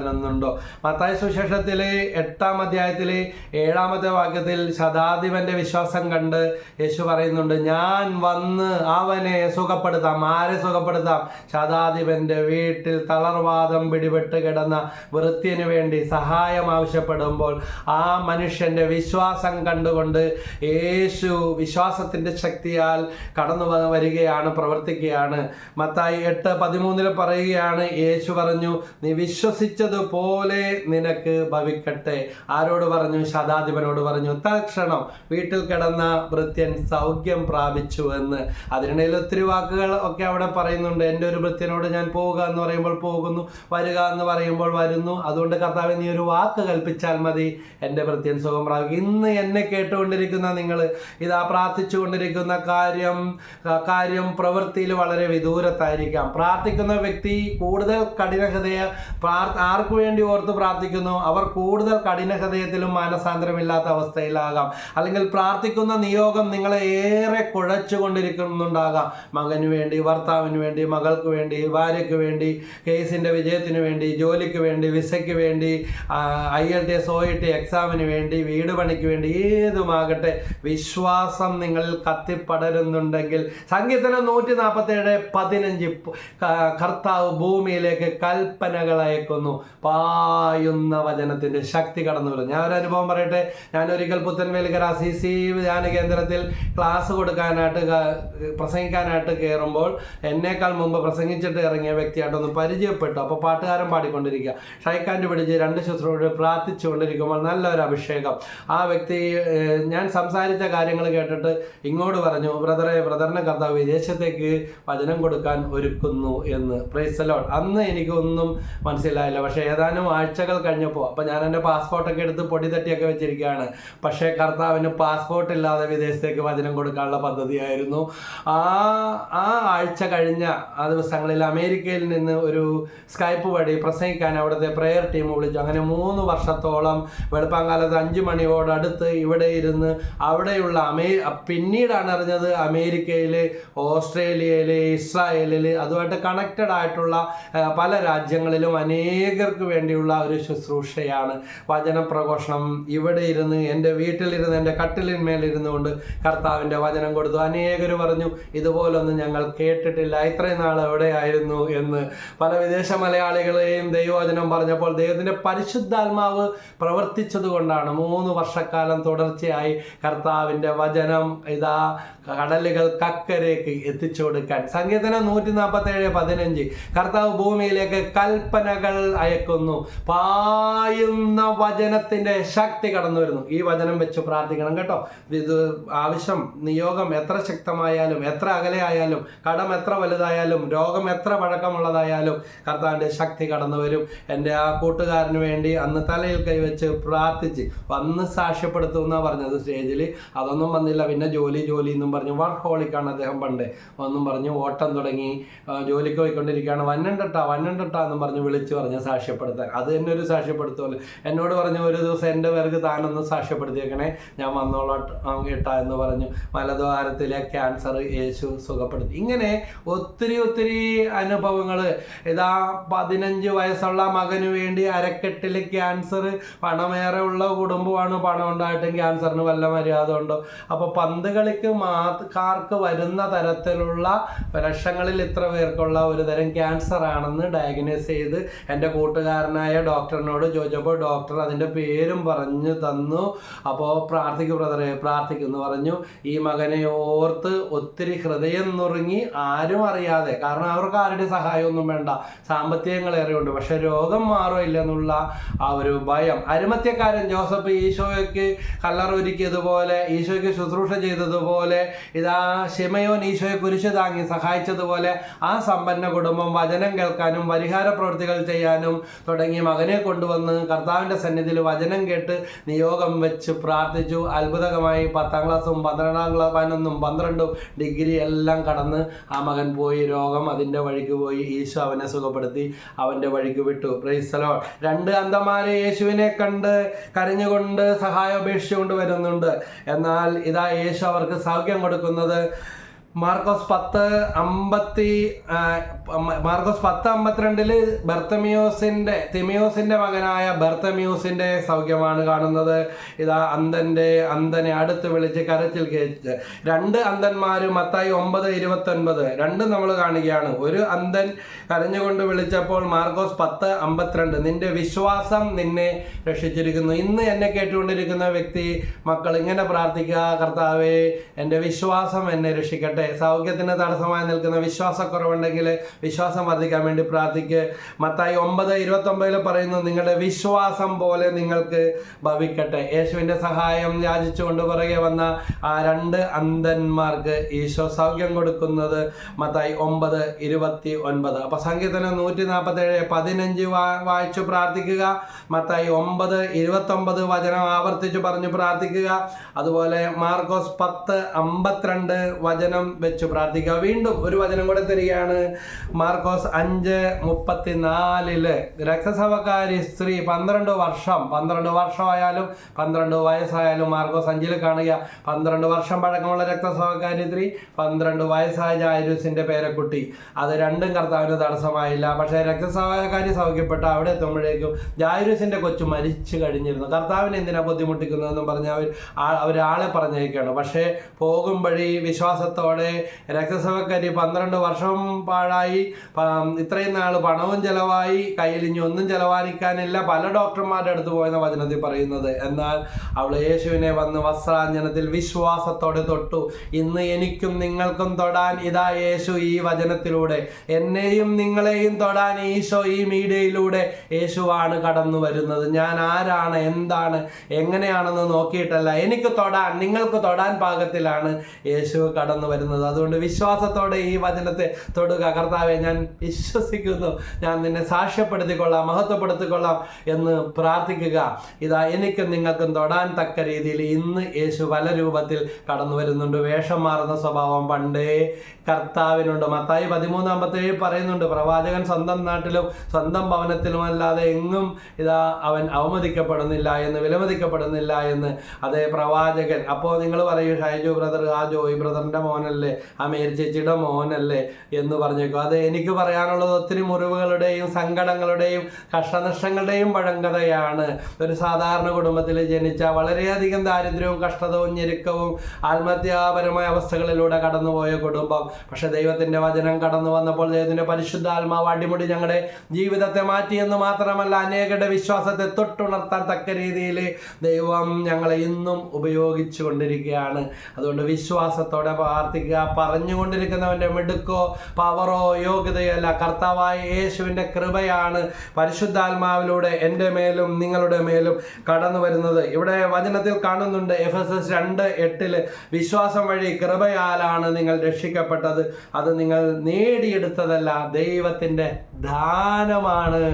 A: കത്തിപ്പടരുന്നുണ്ടോ മത്തായ സുശേഷത്തിലെ എട്ടാം അധ്യായത്തിലെ ഏഴാമത്തെ വാക്യത്തിൽ ശതാധിപന്റെ വിശ്വാസം കണ്ട് യേശു പറയുന്നുണ്ട് ഞാൻ വന്ന് അവനെ സുഖപ്പെടുത്താം. ആരെ സുഖപ്പെടുത്താം? ശതാധിപന്റെ വീട്ടിൽ തളർവാദം പിടിപെട്ട് കിടന്ന വൃത്യന് വേണ്ടി സഹായം ആവശ്യപ്പെടുമ്പോൾ ആ മനുഷ്യന്റെ വിശ്വാസം കണ്ടുകൊണ്ട് യേശു വിശ്വാസത്തിന്റെ ശക്തിയാൽ കടന്നു വരികയാണ് പ്രവർത്തിക്കുകയാണ്. മത്തായി എട്ട് പതിമൂന്നിൽ പറയുകയാണ് യേശു പറഞ്ഞു നീ വിശ്വസിച്ചതുപോലെ നിനക്ക് ഭവിക്കട്ടെ. ആരോട് പറഞ്ഞു? ശതാധിപനോട് പറഞ്ഞു തൽക്ഷണം വീട്ടിൽ കിടന്ന ഭൃത്യൻ സൗഖ്യം പ്രാപിച്ചു എന്ന്. അതിനിടയിൽ ഒത്തിരി വാക്കുകൾ ഒക്കെ അവിടെ പറയുന്നുണ്ട്. എന്റെ ഒരു ഭൃത്യനോട് ഞാൻ പോവുക എന്ന് പറയുമ്പോൾ പോകുന്നു. വരിക എന്ന് പറയുമ്പോൾ വരുന്നു. അതുകൊണ്ട് കർത്താവ് നീ ഒരു വാക്ക് കൽപ്പിച്ചാൽ മതി. എന്റെ ഭൃത്യൻ സുഖം പ്രാപിക്കും. ഇന്ന് എന്നെ കേട്ടുകൊണ്ടിരിക്കുന്ന നിങ്ങൾ ഇതാ പ്രാർത്ഥിച്ചു കൊണ്ടിരിക്കുന്ന കാര്യം കാര്യം പ്രവൃത്തിയിൽ വളരെ വിദൂരത്തായിരിക്കാം. പ്രാർത്ഥിക്കുന്ന വ്യക്തി കൂടുതൽ കഠിനഹൃദയ പ്രാർ- ആർക്ക് വേണ്ടി ഓർത്ത് പ്രാർത്ഥിക്കുന്നു. അവർ കൂടുതൽ കഠിന ഹൃദയത്തിലും മാനസാന്തരമില്ലാത്ത അവസ്ഥയിലാകാം. അല്ലെങ്കിൽ പ്രാർത്ഥിക്കുന്ന നിയോഗം നിങ്ങളെ ഏറെ കുഴച്ചുകൊണ്ടിരിക്കുന്നുണ്ടാകാം. മകന് വേണ്ടി ഭർത്താവിന് വേണ്ടി മകൾക്ക് വേണ്ടി ഭാര്യയ്ക്ക് വേണ്ടി കേസിന്റെ വിജയത്തിന് വേണ്ടി ജോലിക്ക് വേണ്ടി വിസയ്ക്ക് വേണ്ടി I L T S O E T എക്സാമിന് വേണ്ടി വീട് പണിക്ക് വേണ്ടി ഏതുമാകട്ടെ വിശ്വാസം നിങ്ങളിൽ കത്തിപ്പടരുന്നുണ്ടെങ്കിൽ സങ്കീർത്തനം നൂറ്റി നാൽപ്പത്തി ഏഴ് പതിനഞ്ച് കർത്താവ് ഭൂമിയിലേക്ക് കൽപ്പനകൾ അയക്കുന്നു. പായുന്ന വചനത്തിന്റെ ശക്തി കടന്നു വരും ഞാൻ ഒരു അനുഭവം പറയട്ടെ. ഞാൻ ഒരിക്കൽ പുത്തൻവേലിക്കര സി ധ്യാന കേന്ദ്രത്തിൽ ക്ലാസ് കൊടുക്കാനായിട്ട് പ്രസംഗിക്കാനായിട്ട് കയറുമ്പോൾ എന്നേക്കാൾ മുമ്പ് പ്രസംഗിച്ചിട്ട് ഇറങ്ങിയ വ്യക്തിയായിട്ടൊന്ന് പരിചയപ്പെട്ടു. അപ്പോൾ പാട്ടുകാരൻ പാടിക്കൊണ്ടിരിക്കുക. ഷൈക്കാന്റെ പിടിച്ച് രണ്ട് ശുശ്രൂഷ പ്രാർത്ഥിച്ചുകൊണ്ടിരിക്കുമ്പോൾ നല്ലൊരു അഭിഷേകം. ആ വ്യക്തി ഞാൻ സംസാരിച്ച കാര്യങ്ങൾ കേട്ടിട്ട് ഇങ്ങോട്ട് പറഞ്ഞു ബ്രദറെ ബ്രദറിനെ കർത്താവ് വിദേശത്തേക്ക് വചനം കൊടുക്കാൻ ഒരുക്കുന്നു എന്ന്. പ്രൈസലോൺ അന്ന് എനിക്കൊന്നും മനസ്സിലായില്ല. പക്ഷേ ഏതാനും ആഴ്ചകൾ കഴിഞ്ഞപ്പോൾ അപ്പോൾ ഞാൻ എന്റെ പാസ്പോർട്ടൊക്കെ എടുത്ത് പൊടി തട്ടിയൊക്കെ വെച്ചിരിക്കുകയാണ്. പക്ഷേ കർത്താവിന് പാസ്പോർട്ട് ഇല്ലാതെ വിദേശത്തേക്ക് വചനം കൊടുക്കാനുള്ള പദ്ധതിയായിരുന്നു. ആ ആ ആഴ്ച കഴിഞ്ഞ ആ ദിവസങ്ങളിൽ അമേരിക്കയിൽ നിന്ന് ഒരു സ്കൈപ്പ് വഴി പ്രസംഗിക്കാൻ അവിടുത്തെ പ്രെയർ ടീം വിളിച്ചു. അങ്ങനെ മൂന്ന് വർഷത്തോളം വെളുപ്പാങ്കാലത്ത് അഞ്ച് മണിയോടടുത്ത് ഇവിടെ ഇരുന്ന് അവിടെയുള്ള അമേ പിന്നീടാണ് അറിഞ്ഞത് അമേരിക്കയിൽ ഓസ്ട്രേലിയയിൽ ഇസ്രായേലിൽ അതുമായിട്ട് കണക്റ്റഡ് ആയിട്ടുള്ള പല രാജ്യങ്ങളിലും അനേകർക്ക് വേണ്ടിയുള്ള ഒരു ശുശ്രൂഷയാണ്. വചന പ്രഘോഷണം ഇവിടെ ഇരുന്ന് എന്റെ വീട്ടിലിരുന്ന് എന്റെ കട്ടിലിന്മേലിരുന്നു കൊണ്ട് കർത്താവിന്റെ വചനം കൊടുത്തു. അനേകർ പറഞ്ഞു ഇതുപോലൊന്നും ഞങ്ങൾ കേട്ടിട്ടില്ല. ഇത്രയും നാൾ എവിടെയായിരുന്നു? എന്ന്. പല വിദേശ മലയാളികളെയും ദൈവവചനം പറഞ്ഞപ്പോൾ ദൈവത്തിന്റെ പരിശുദ്ധാത്മാവ് പ്രവർത്തിച്ചത് കൊണ്ടാണ് മൂന്ന് വർഷക്കാലം തുടർച്ചയായി കർത്താവിന്റെ വചനം ഇതാ കടലുകൾ കക്കരേക്ക് എത്തിച്ചു കൊടുക്കാൻ സങ്കീർത്തനം നൂറ്റി നാൽപ്പത്തി ഏഴ് പതിനഞ്ച്. കർത്താവ് ഭൂമിയിലേക്ക് കൽപ്പനകൾ അയക്കുന്നു പായുന്ന വചനത്തിന്റെ ശക്തി കടന്നു വരുന്നു. ഈ വചനം വെച്ച് പ്രാർത്ഥിക്കണം കേട്ടോ. ഇത് ആവശ്യം നിയോഗം എത്ര ശക്തമായാലും എത്ര അകലെയായാലും കടം എത്ര വലുതായാലും രോഗം എത്ര പഴക്കമുള്ളതായാലും കർത്താവിന്റെ ശക്തി കടന്നു വരും. എന്റെ ആ കൂട്ടുകാരന് വേണ്ടി അന്ന് തലയിൽ കൈവച്ച് പ്രാർത്ഥിച്ച് വന്ന് സാക്ഷ്യപ്പെടുത്തുന്ന പറഞ്ഞത് സ്റ്റേജിൽ അതൊന്നും വന്നില്ല. പിന്നെ ജോലി ജോലി എന്നും പറഞ്ഞു വർക്ക് ഹോളിക്കാണ് അദ്ദേഹം പണ്ട്. ഒന്നും പറഞ്ഞു ഓട്ടം തുടങ്ങി ജോലിക്ക് പോയിക്കൊണ്ടിരിക്കുകയാണ്. വന്നണ്ടട്ടാ വന്നണ്ടട്ടാ എന്നും പറഞ്ഞ് വിളിച്ചു പറഞ്ഞ് സാക്ഷ്യപ്പെടുത്താൻ. അത് തന്നെ ഒരു സാക്ഷ്യപ്പെടുത്തുമല്ലോ എന്നോട് പറഞ്ഞു ഒരു ദിവസം എന്റെ പേർക്ക് താനൊന്ന് സാക്ഷ്യപ്പെടുത്തിയേക്കണേ. ഞാൻ വന്നോളാം കേട്ടാ എന്ന് പറഞ്ഞു. മലദ്വാരത്തിലെ ക്യാൻസർ യേശു സുഖപ്പെടുത്തി. ഇങ്ങനെ ഒത്തിരി ഒത്തിരി അനുഭവങ്ങൾ ഇതാ പതിനഞ്ച് വയസ്സുള്ള മകന് വേണ്ടി അരക്കെട്ടിൽ ക്യാൻസർ പണമേറെ ഉള്ള കുടുംബമാണ് പണം ഉണ്ടായിട്ടും ക്യാൻസറിന് വല്ല മര്യാദ ഉണ്ടോ? അപ്പോൾ പന്ത് കളിക്ക് മാർക്ക് വരുന്ന തരത്തിലുള്ള ലക്ഷങ്ങളിൽ ഇത്ര പേർക്കുള്ള ഒരു തരം ക്യാൻസർ ആണെന്ന് ഡയഗ്നോസ് ചെയ്ത് എന്റെ കൂട്ടുകാരനായ ഡോക്ടറിനോട് ചോദിച്ചപ്പോൾ ഡോക്ടർ അതിന്റെ പേരും പറഞ്ഞു തന്നു. അപ്പോൾ പ്രാർത്ഥിക്കും ബ്രദറെ പ്രാർത്ഥിക്കുന്നു. പറഞ്ഞു ഈ മകനെ ഓർത്ത് ഒത്തിരി ഹൃദയം നുറുങ്ങി ആരും അറിയാതെ കാരണം അവർക്ക് ആരുടെ സഹായമൊന്നും വേണ്ട സാമ്പത്തികങ്ങളേറെയുണ്ട് പക്ഷെ രോഗം മാറോ ഇല്ലെന്നുള്ള ആ ഒരു ഭയം. അരുമത്യക്കാരൻ ജോസഫ് ഈശോയ്ക്ക് കല്ലറൊരുക്കിയതുപോലെ ഈശോയ്ക്ക് ശുശ്രൂഷ ചെയ്തതുപോലെ ഇതാ ഷിമയോൻ ഈശോയെ കുരിശ് താങ്ങി സഹായിച്ചതുപോലെ ആ സമ്പന്ന കുടുംബം വചനം കേൾക്കാനും പരിഹാര പ്രവൃത്തികൾ ചെയ്യാനും തുടങ്ങി മകനെ കൊണ്ടുവന്ന് കർത്താവിന്റെ സന്നിധിയിൽ വചനം കേട്ട് നിയോഗം വെച്ച് പ്രാർത്ഥിച്ചു. അത്ഭുതകമായി പത്താം ക്ലാസ്സും പന്ത്രണ്ടാം ക്ലാസ് പതിനൊന്നും പന്ത്രണ്ടും ഡിഗ്രി എല്ലാം കടന്ന് ആ മകൻ പോയി. രോഗം അതിന്റെ വഴിക്ക് പോയി. ഈശോ അവനെ സുഖപ്പെടുത്തി അവന്റെ വഴിക്ക് വിട്ടു. പ്രൈസലോ രണ്ട് അന്തമാരെ യേശുവിനെ കണ്ട് കരഞ്ഞുകൊണ്ട് സഹായം അപേക്ഷിച്ചുകൊണ്ട് വരുന്നുണ്ട്. എന്നാൽ ഇതാ യേശു അവർക്ക് സൗഖ്യം കൊടുക്കുന്നത്. മാർക്കോസ് പത്ത് അമ്പത്തി മാർക്കോസ് പത്ത് അമ്പത്തിരണ്ടിൽ ബർത്തമിയോസിന്റെ തിമിയോസിന്റെ മകനായ ബർത്തമിയോസിന്റെ സൗഖ്യമാണ് കാണുന്നത്. ഇതാ അന്തന്റെ അന്തനെ അടുത്ത് വിളിച്ച് കരച്ചിൽ കേച്ച്. രണ്ട് അന്തന്മാര് മത്തായി ഒമ്പത് ഇരുപത്തൊൻപത്. രണ്ടും നമ്മൾ കാണുകയാണ്. ഒരു അന്തൻ കരഞ്ഞുകൊണ്ട് വിളിച്ചപ്പോൾ മാർക്കോസ് പത്ത് അമ്പത്തിരണ്ട്. നിന്റെ വിശ്വാസം നിന്നെ രക്ഷിച്ചിരിക്കുന്നു. ഇന്ന് എന്നെ കേട്ടുകൊണ്ടിരിക്കുന്ന വ്യക്തി മക്കൾ ഇങ്ങനെ പ്രാർത്ഥിക്കുക കർത്താവേ എന്റെ വിശ്വാസം എന്നെ രക്ഷിക്കട്ടെ. സൗഖ്യത്തിന് തടസ്സമായി നിൽക്കുന്ന വിശ്വാസക്കുറവുണ്ടെങ്കിൽ വിശ്വാസം വർദ്ധിക്കാൻ വേണ്ടി പ്രാർത്ഥിക്കുക മത്തായി ഒമ്പത് ഇരുപത്തൊമ്പതിൽ പറയുന്നു നിങ്ങളുടെ വിശ്വാസം പോലെ നിങ്ങൾക്ക് ഭവിക്കട്ടെ. യേശുവിന്റെ സഹായം യാചിച്ചുകൊണ്ട് പുറകെ വന്ന ആ രണ്ട് അന്ധന്മാർക്ക് ഈശോ സൗഖ്യം കൊടുക്കുന്നത് മത്തായി ഒമ്പത് ഇരുപത്തി ഒൻപത് അപ്പൊ സംഗീതനം നൂറ്റി നാൽപ്പത്തി ഏഴ് പതിനഞ്ച് വായിച്ചു പ്രാർത്ഥിക്കുക. മത്തായി ഒമ്പത് ഇരുപത്തൊമ്പത് വചനം ആവർത്തിച്ച് പറഞ്ഞു പ്രാർത്ഥിക്കുക. അതുപോലെ മാർക്കോസ് പത്ത് അമ്പത്തിരണ്ട് വചനം വെച്ച് പ്രാർത്ഥിക്കുക. വീണ്ടും ഒരു വചനം കൂടെ തരികയാണ്. മാർക്കോസ് അഞ്ച് മുപ്പത്തിനാലിൽ. രക്തസഭക്കാരി സ്ത്രീ പന്ത്രണ്ട് വർഷം. പന്ത്രണ്ട് വർഷമായാലും പന്ത്രണ്ട് വയസ്സായാലും മാർക്കോസ് അഞ്ചിൽ കാണുക. പന്ത്രണ്ട് വർഷം പഴക്കമുള്ള രക്തസഭക്കാരി സ്ത്രീ പന്ത്രണ്ട് വയസ്സായ ജായുസിന്റെ പേരക്കുട്ടി. അത് രണ്ടും കർത്താവിന് തടസ്സമായില്ല. പക്ഷേ രക്തസഭക്കാരി സൗഖ്യപ്പെട്ട അവിടെ എത്തുമ്പോഴേക്കും ജായുസിന്റെ കൊച്ചു മരിച്ചു കഴിഞ്ഞിരുന്നു. കർത്താവിനെ എന്തിനാ ബുദ്ധിമുട്ടിക്കുന്നതെന്നും പറഞ്ഞ് അവർ അവരാളെ പറഞ്ഞേക്കാണ് പക്ഷേ പോകും വഴി വിശ്വാസത്തോടെ രക്തസഭക്കാരി പന്ത്രണ്ട് വർഷം പാഴായി ഇത്രയും നാൾ പണവും ചെലവായി. കയ്യിൽ ഇനി ഒന്നും ചെലവാനിക്കാനില്ല പല ഡോക്ടർമാരുടെ അടുത്ത് പോയെന്ന വചനത്തിൽ പറയുന്നത്. എന്നാൽ അവൾ യേശുവിനെ വന്ന് വസ്ത്രാഞ്ജനത്തിൽ വിശ്വാസത്തോടെ തൊട്ടു. ഇന്ന് എനിക്കും നിങ്ങൾക്കും തൊടാൻ ഇതാ യേശു ഈ വചനത്തിലൂടെ. എന്നെയും നിങ്ങളെയും തൊടാൻ ഈശോ ഈ മീഡിയയിലൂടെ. യേശുവാണ് കടന്നു വരുന്നത്. ഞാൻ ആരാണ്? എന്താണ്? എങ്ങനെയാണെന്ന് നോക്കിയിട്ടല്ല. എനിക്ക് തൊടാൻ നിങ്ങൾക്ക് തൊടാൻ പാകത്തിലാണ് യേശു കടന്നു വരുന്നത്. അതുകൊണ്ട് വിശ്വാസത്തോടെ ഈ വചനത്തെ തൊടുക. കർത്താവെ ഞാൻ വിശ്വസിക്കുന്നു. ഞാൻ നിന്നെ സാക്ഷ്യപ്പെടുത്തിക്കൊള്ളാം മഹത്വപ്പെടുത്തിക്കൊള്ളാം എന്ന് പ്രാർത്ഥിക്കുക. ഇതാ എനിക്കും നിങ്ങൾക്കും തൊടാൻ തക്ക രീതിയിൽ ഇന്ന് യേശു പല രൂപത്തിൽ കടന്നു വരുന്നുണ്ട് വേഷം മാറുന്ന സ്വഭാവം പണ്ടേ കർത്താവിനുണ്ട് മത്തായി പതിമൂന്നാമ്പത്തേഴ് പറയുന്നുണ്ട് പ്രവാചകൻ സ്വന്തം നാട്ടിലും സ്വന്തം ഭവനത്തിലും അല്ലാതെ എങ്ങും ഇതാ അവൻ അവമതിക്കപ്പെടുന്നില്ല എന്ന് വിലമതിക്കപ്പെടുന്നില്ല എന്ന്. അതേ പ്രവാചകൻ. അപ്പോൾ നിങ്ങൾ പറയൂ ഷൈജു ബ്രദർ ആ ജോയി ബ്രദറിന്റെ മോനല്ലേ? ആ മേരി ചേച്ചിയുടെ മോനല്ലേ? എന്ന് പറഞ്ഞേക്കും. അത് എനിക്ക് പറയാനുള്ളത് ഒത്തിരി മുറിവുകളുടെയും സങ്കടങ്ങളുടെയും കഷ്ടനഷ്ടങ്ങളുടെയും പഴങ്കഥയാണ്. ഒരു സാധാരണ കുടുംബത്തിൽ ജനിച്ച വളരെയധികം ദാരിദ്ര്യവും കഷ്ടതവും ഞെരുക്കവും ആത്മഹത്യാപരമായ അവസ്ഥകളിലൂടെ കടന്നുപോയ കുടുംബം പക്ഷെ ദൈവത്തിന്റെ വചനം കടന്നു വന്നപ്പോൾ ദൈവത്തിന്റെ പരിശുദ്ധാത്മാവ് അടിമുടി ഞങ്ങളുടെ ജീവിതത്തെ മാറ്റിയെന്ന് മാത്രമല്ല അനേകരുടെ വിശ്വാസത്തെ തൊട്ടുണർത്താൻ തക്ക രീതിയിൽ ദൈവം ഞങ്ങളെ ഇന്നും ഉപയോഗിച്ചു കൊണ്ടിരിക്കുകയാണ്. അതുകൊണ്ട് വിശ്വാസത്തോടെ പ്രാർത്ഥിക്കുക. പറഞ്ഞുകൊണ്ടിരിക്കുന്നവന്റെ മിടുക്കോ പവറോ യോഗ്യതയോ അല്ല. കർത്താവായ യേശുവിന്റെ കൃപയാണ് പരിശുദ്ധാത്മാവിലൂടെ എന്റെ മേലും നിങ്ങളുടെ മേലും കടന്നു വരുന്നത്. ഇവിടെ വചനത്തിൽ കാണുന്നുണ്ട് എഫ് എസ് എസ് രണ്ട് എട്ടിൽ വിശ്വാസം വഴി കൃപയാലാണ് നിങ്ങൾ രക്ഷിക്കപ്പെട്ടത്. അത് നിങ്ങൾ നേടിയെടുത്തതല്ല ദൈവത്തിന്റെ ദാനമാണ്.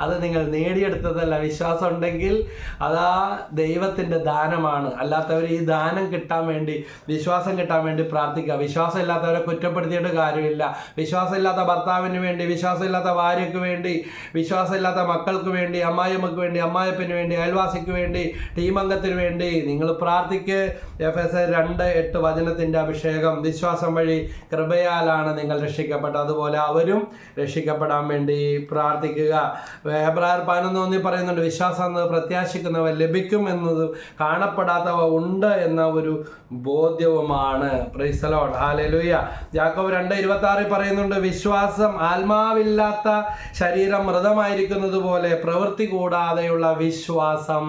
A: അത് നിങ്ങൾ നേടിയെടുത്തതല്ല. വിശ്വാസം ഉണ്ടെങ്കിൽ അതാ ദൈവത്തിന്റെ ദാനമാണ്. അല്ലാത്തവർ ഈ ദാനം കിട്ടാൻ വേണ്ടി വിശ്വാസം കിട്ടാൻ വേണ്ടി പ്രാർത്ഥിക്കുക. വിശ്വാസം ഇല്ലാത്തവരെ കുറ്റപ്പെടുത്തിയിട്ട് കാര്യമില്ല. വിശ്വാസമില്ലാത്ത ഭർത്താവിന് വേണ്ടി വിശ്വാസമില്ലാത്ത ഭാര്യയ്ക്ക് വേണ്ടി വിശ്വാസമില്ലാത്ത മക്കൾക്ക് വേണ്ടി അമ്മായിമ്മക്ക് വേണ്ടി അമ്മായപ്പന് വേണ്ടി അയൽവാസിക്ക് വേണ്ടി ടീമംഗത്തിന് വേണ്ടി നിങ്ങൾ പ്രാർത്ഥിക്ക്. എഫ് എസ് രണ്ട് എട്ട് വചനത്തിന്റെ അഭിഷേകം. വിശ്വാസം വഴി കൃപയാലാണ് നിങ്ങൾ രക്ഷിക്കപ്പെട്ടത്. അതുപോലെ അവരും രക്ഷിക്കപ്പെടാൻ വേണ്ടി പ്രാർത്ഥിക്കുക. എബ്രായർ പതിനൊന്ന് ഒന്നി പറയുന്നുണ്ട് വിശ്വാസം എന്നത് പ്രത്യാശിക്കുന്നവ ലഭിക്കും എന്നത് കാണപ്പെടാത്തവ ഉണ്ട് എന്ന ഒരു ബോധ്യവുമാണ്. പ്രൈസലോഡ് ഹാലലുയ ജാക്കോബ് രണ്ട് ഇരുപത്തി ആറിൽ പറയുന്നുണ്ട് വിശ്വാസം ആത്മാവില്ലാത്ത ശരീരം മൃതമായിരിക്കുന്നത് പോലെ പ്രവൃത്തി കൂടാതെയുള്ള വിശ്വാസം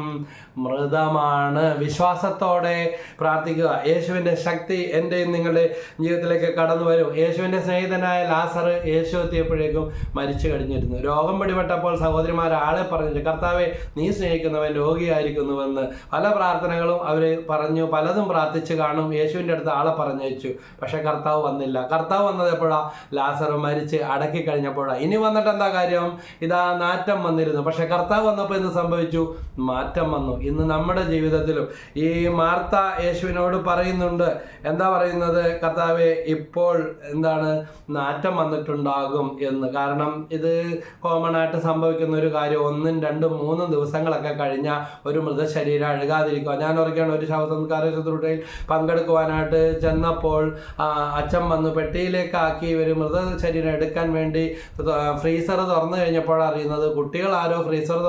A: മൃതമാണ്. വിശ്വാസത്തോടെ പ്രാർത്ഥിക്കുക. യേശുവിന്റെ ശക്തി എന്റെയും നിങ്ങളുടെ ജീവിതത്തിലേക്ക് കടന്നു വരും. യേശുവിന്റെ സ്നേഹിതനായ ലാസർ യേശു എത്തിയപ്പോഴേക്കും മരിച്ചു കഴിഞ്ഞിരുന്നു. രോഗം പിടിപെട്ടപ്പോൾ സഹോദരിമാർ ആളെ പറഞ്ഞു കർത്താവെ നീ സ്നേഹിക്കുന്നവൻ രോഗിയായിരിക്കുന്നുവെന്ന് പല പ്രാർത്ഥനകളും അവർ പറഞ്ഞു. പലതും പ്രാർത്ഥിച്ചു കാണും. യേശുവിന്റെ അടുത്ത് ആളെ പറഞ്ഞയച്ചു. പക്ഷേ കർത്താവ് വന്നില്ല. കർത്താവ് വന്നത് എപ്പോഴാണ് ലാസർ മരിച്ച് അടക്കി കഴിഞ്ഞപ്പോഴാണ് ഇനി വന്നിട്ട് എന്താ കാര്യം? ഇതാ നാറ്റം വന്നിരുന്നു. പക്ഷെ കർത്താവ് വന്നപ്പോൾ എന്ത് സംഭവിച്ചു? മാറ്റം വന്നു. ഇന്ന് നമ്മുടെ ജീവിതത്തിലും ഈ മാർത്ത യേശുവിനോട് പറയുന്നുണ്ട്. എന്താ പറയുന്നത്? കർത്താവെ ഇപ്പോൾ എന്താണ്? നാറ്റം വന്നിട്ടുണ്ടാകും എന്ന്. കാരണം ഇത് കോമൺ ആയിട്ട് സംഭവിക്കുന്ന ഒരു കാര്യം. ഒന്നും രണ്ടും മൂന്നും ദിവസങ്ങളൊക്കെ കഴിഞ്ഞ ഒരു മൃതശരീരം അഴുകാതിരിക്കുക. ഞാൻ ഓർക്കുകയാണ് ഒരു ശവസംസ്കാര ശുശ്രൂഷയിൽ പങ്കെടുക്കുവാനായിട്ട് ചെന്നപ്പോൾ അച്ഛൻ വന്ന് പെട്ടിയിലേക്കാക്കി ഒരു മൃതശരീരം എടുക്കാൻ വേണ്ടി ഫ്രീസർ തുറന്നു കഴിഞ്ഞപ്പോൾ അറിയുന്നത് കുട്ടികൾ ആരോ ഫ്രീസർ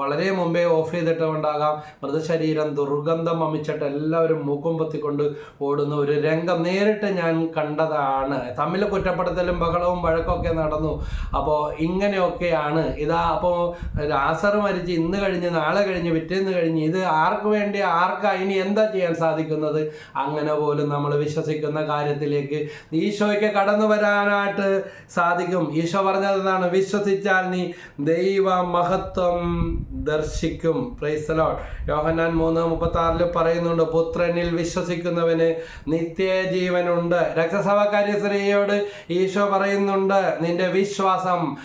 A: വളരെ മുമ്പേ ഓഫ് ചെയ്തിട്ടുണ്ടാകാം. മൃതശരീരം ദുർഗന്ധം വമിച്ചിട്ട് എല്ലാവരും മൂക്കും പൊത്തിക്കൊണ്ട് ഓടുന്ന ഒരു രംഗം നേരിട്ട് ഞാൻ കണ്ടതാണ്. തമ്മിൽ കുറ്റപ്പെടുത്തലും ബഹളവും വഴക്കൊക്കെ നടന്നു. അപ്പോൾ ഇങ്ങനെയൊക്കെയാണ്. ഇതാ അപ്പോൾ രാസർ മരിച്ച് ഇന്ന് കഴിഞ്ഞ് നാളെ കഴിഞ്ഞ് പിറ്റേന്ന് കഴിഞ്ഞ് ഇത് ആർക്ക് വേണ്ടി ആർക്കാ ഇനി എന്താ ചെയ്യാൻ സാധിക്കുന്നത്? അങ്ങനെ പോലും നമ്മൾ വിശ്വസിക്കുന്ന കാര്യത്തിലേക്ക് ഈശോയ്ക്ക് കടന്നു വരാനായിട്ട് സാധിക്കും. ഈശോ പറഞ്ഞതെന്നാണ് വിശ്വസിച്ചാൽ നീ ദൈവ മഹത്വം ദർശിക്കും. പ്രൈസലോൺ യോഹന്നാൻ മൂന്ന് മുപ്പത്തി ആറിൽ പറയുന്നുണ്ട് പുത്രനിൽ വിശ്വസിക്കുന്നവന് നിത്യജീവനുണ്ട്. രക്തസഭക്കാരി സ്ത്രീയോട് ഈശോ പറയുന്നുണ്ട് നിന്റെ വിശ്വാസം